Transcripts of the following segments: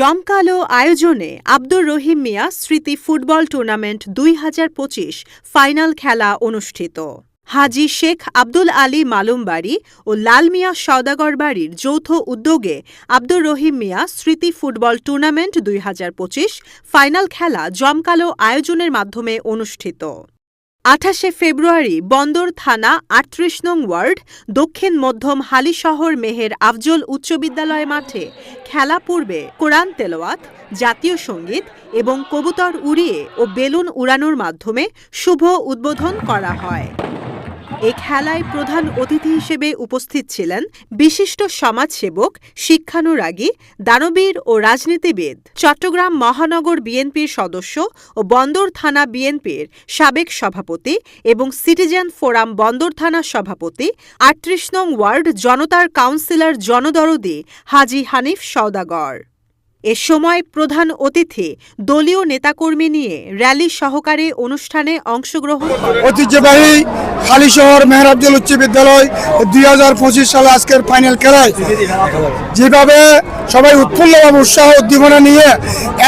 জমকালো আয়োজনে আব্দুর রহিম মিয়া স্মৃতি ফুটবল টুর্নামেন্ট দুই হাজার পঁচিশ ফাইনাল খেলা অনুষ্ঠিত। হাজি শেখ আব্দুল আলী মালুমবাড়ি ও লাল মিয়া সওদাগর বাড়ির যৌথ উদ্যোগে আব্দুর রহিম মিয়া স্মৃতি ফুটবল টুর্নামেন্ট দুই হাজার পঁচিশ ফাইনাল খেলা জমকালো আয়োজনের মাধ্যমে অনুষ্ঠিত। আঠাশে ফেব্রুয়ারি বন্দর থানা আটত্রিশ নং ওয়ার্ড, দক্ষিণ মধ্যম হালিশহর মেহের আফজল উচ্চ বিদ্যালয় মাঠে খেলা পূর্বে কোরআন তেলোয়াত জাতীয় সংগীত এবং কবুতর উড়িয়ে ও বেলুন উড়ানোর মাধ্যমে শুভ উদ্বোধন করা হয়। এ খেলায় প্রধান অতিথি হিসেবে উপস্থিত ছিলেন বিশিষ্ট সমাজসেবক শিক্ষানুরাগী, দানবীর ও রাজনীতিবিদ। চট্টগ্রাম মহানগর বিএনপির সদস্য ও বন্দর থানা বিএনপির সাবেক সভাপতি এবং সিটিজেন ফোরাম বন্দর থানা সভাপতি, আটত্রিশ নং ওয়ার্ড জনতার কাউন্সিলর জনদরদি হাজি হানিফ সওদাগর। এ সময় প্রধান অতিথি দলীয় নেতাকর্মী নিয়ে র্যালি সহকারে অনুষ্ঠানে অংশগ্রহণ ঐতিহ্যবাহী হালিশহর মেহরাবজল উচ্চ বিদ্যালয় দুই হাজার পঁচিশ সালে আজকের ফাইনাল খেলায়। যেভাবে সবাই উৎফুল্লভাবে উৎসাহ উদ্দীপনা নিয়ে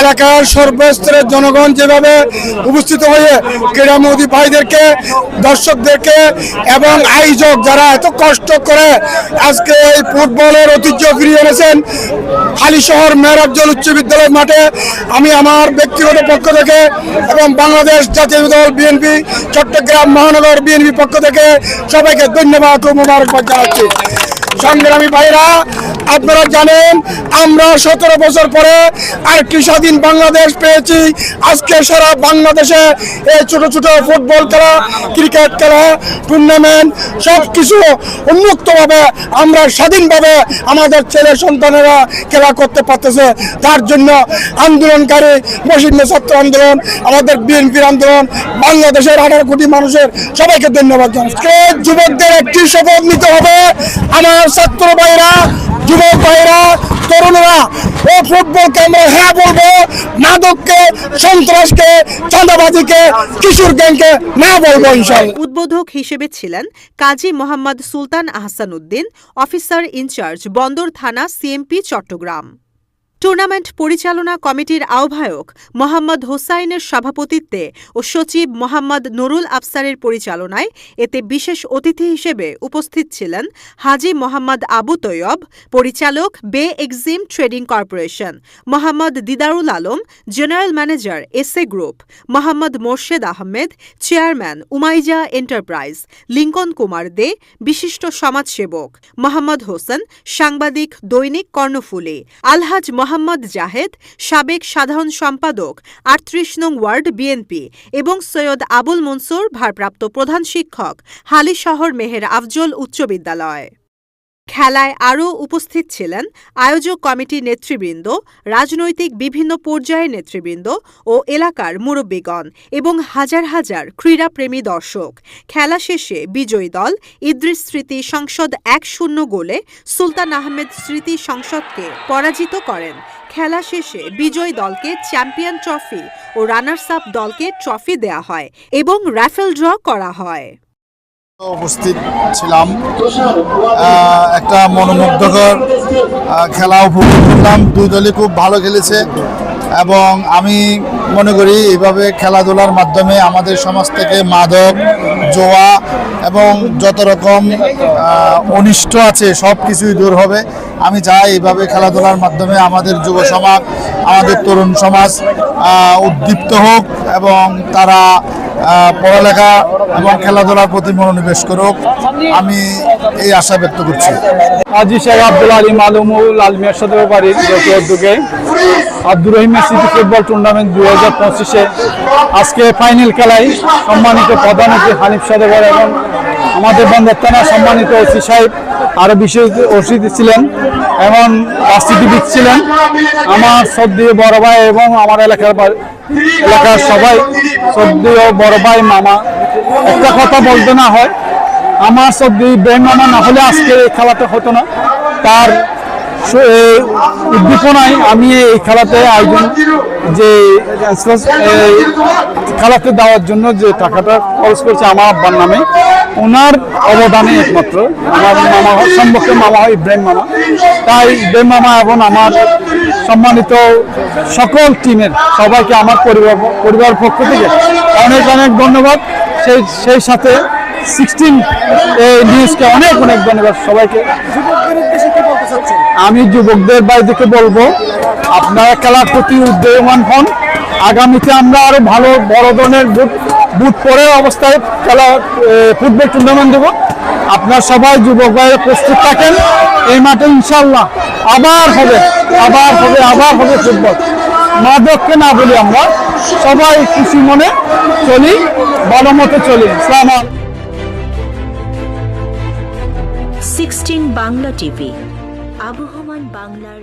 এলাকার সর্বস্তরের জনগণ যেভাবে উপস্থিত হয়ে ক্রীড়ামোদী ভাইদেরকে দর্শকদেরকে এবং আয়োজক যারা এত কষ্ট করে আজকে এই ফুটবলের ঐতিহ্য ফিরিয়ে এনেছেন হালিশহর মেহরাবজল উচ্চ বিদ্যালয় মাঠে আমি আমার ব্যক্তিগত পক্ষ থেকে এবং বাংলাদেশ জাতীয় দল বিএনপি, চট্টগ্রাম মহানগর বিএনপি পক্ষ থেকে সবাইকে ধন্যবাদ ও মোবারকবাদ জানাচ্ছি। সংগ্রামী ভাইরা, আপনারা জানেন, আমরা সতেরো বছর পরে আরেকটি স্বাধীন বাংলাদেশ পেয়েছি। আজকে সারা বাংলাদেশে এই ছোট ছোট ফুটবল খেলা, ক্রিকেট খেলা টুর্নামেন্ট সব কিছু উন্মুক্তভাবে আমরা স্বাধীনভাবে আমাদের ছেলে সন্তানেরা খেলা করতে পারতেছে। তার জন্য আন্দোলনকারী বসিন্ন ছাত্র আন্দোলন, আমাদের বিএনপির আন্দোলন, বাংলাদেশের আঠারো কোটি মানুষের সবাইকে ধন্যবাদ জানাচ্ছি। যুবকদের একটি শপথ নিতে হবে। আমার ছাত্র ভাইরা, যুবক ভাইরা, তরুণরা, ও ফুটবলকে আমরা হ্যাঁ বলব মাদককে সন্ত্রাসকে, চাঁদাবাজিকে, কিশোর গ্যাংকে না বলব উদ্বোধক হিসেবে ছিলেন Kazi Mohammad Sultan Ahsan Uddin, officer in charge Bandar থানা সিএমপি চট্টগ্রাম। টুর্নামেন্ট পরিচালনা কমিটির আহ্বায়ক মোহাম্মদ হোসাইনের সভাপতিত্বে ও সচিব মোহাম্মদ নুরুল আফসারের পরিচালনায় এতে বিশেষ অতিথি হিসেবে উপস্থিত ছিলেন হাজি মোহাম্মদ আবু তৈয়ব, পরিচালক Bay Exim Trading Corporation, Mohammad Didarul Alam, general manager S A Group, Mohammad Morshed Ahmed, chairman Umaiza Enterprise, Lincoln Kumar Dey, বিশিষ্ট সমাজসেবক, মোহাম্মদ হোসেন, সাংবাদিক দৈনিক কর্ণফুলী, আলহাজ মোহাম্মদ জাহেদ, সাবেক সাধারণ সম্পাদক, আটত্রিশ নং ওয়ার্ড বিএনপি, এবং সৈয়দ আবুল মনসুর, ভারপ্রাপ্ত প্রধান শিক্ষক হালিশহর মেহের আফজল উচ্চ বিদ্যালয়। খেলায় আরও উপস্থিত ছিলেন আয়োজক কমিটির নেতৃবৃন্দ, রাজনৈতিক বিভিন্ন পর্যায়ের নেতৃবৃন্দ ও এলাকার মুরব্বীগণ এবং হাজার হাজার ক্রীড়াপ্রেমী দর্শক। খেলা শেষে বিজয়ী দল ইদ্রিস স্মৃতি সংসদ এক শূন্য গোলে সুলতান আহমেদ স্মৃতি সংসদকে পরাজিত করেন। খেলা শেষে বিজয়ী দলকে চ্যাম্পিয়ন ট্রফি ও রানার্স আপ দলকে ট্রফি দেয়া হয় এবং র্যাফেল ড্র করা হয়। উপস্থিত ছিলাম। একটা মনোমুগ্ধকর খেলা উপভোগ করলাম। দুই দলই খুব ভালো খেলেছে এবং আমি মনে করি এইভাবে খেলাধুলার মাধ্যমে আমাদের সমাজ থেকে মাদক, জোয়া এবং যত রকম অনিষ্ট আছে, সব কিছুই দূর হবে। আমি চাই এইভাবে খেলাধুলার মাধ্যমে আমাদের যুব সমাজ, আমাদের তরুণ সমাজ উদ্দীপ্ত হোক এবং তারা পড়ালেখা এবং খেলাধুলার প্রতি মনোনিবেশ করুক। আমি এই আশা ব্যক্ত করছি। আজি শেখ আব্দুল আলী মালুমুল আলমিয়ার সাথে বাড়ির উদ্যোগে Abdur Rahim city football tournament দুই হাজার পঁচিশে। আজকে ফাইনাল খেলায় সম্মানিত প্রধান অতিথি হানিফ সাদেবর এবং আমাদের বন্দর থানা সম্মানিত ওসি সাহেব আরও বিশেষ ওসিদি ছিলেন এবং রাজনীতিবিদ ছিলেন আমার শ্রদ্ধীয় বড় ভাই এবং আমার এলাকার এলাকার সবাই সদ্য বড় ভাই, মামা। একটা কথা বলতে না হয়, আমার সর্দি ব্রেন মামা না হলে আজকে এই খেলাটা হতো না। তার উদ্দীপনায় আমি এই খেলাতে আয়োজন, যে খেলাতে দেওয়ার জন্য যে টাকাটা খরচ করছে আমার আব্বার নামে ওনার অবদানে একমাত্র। আমার মামা, সম্মুখে মামা হয় ইব্রাহিম মামা। তাই ইব্রাহিম মামা এবং আমার সম্মানিত সকল টিমের সবাইকে আমার পরিবার পরিবার পক্ষ থেকে অনেক অনেক ধন্যবাদ। সেই সেই সাথে সিক্সটিন নিউজকে অনেক অনেক ধন্যবাদ সবাইকে। আমি যুবকদের বাড়িতে বলব আপনারা খেলার প্রতি উদ্যোগমান হন। আগামীতে আমরা আরও ভালো বড় ধরনের বুট বুট পরে অবস্থায় খেলা ফুটবল টুর্নামেন্ট দেবো। আপনার সবাই যুবক ভাইয়েরা প্রস্তুত থাকেন। এই মাঠে ইনশাল্লাহ আবার হবে আবার হবে আবার হবে ফুটবল। মাদককে না বলি আমরা সবাই খুশি মনে চলি ভালো মতো চলি। সালাম সিক্সটিন বাংলা টিভি। আবহমান বাংলার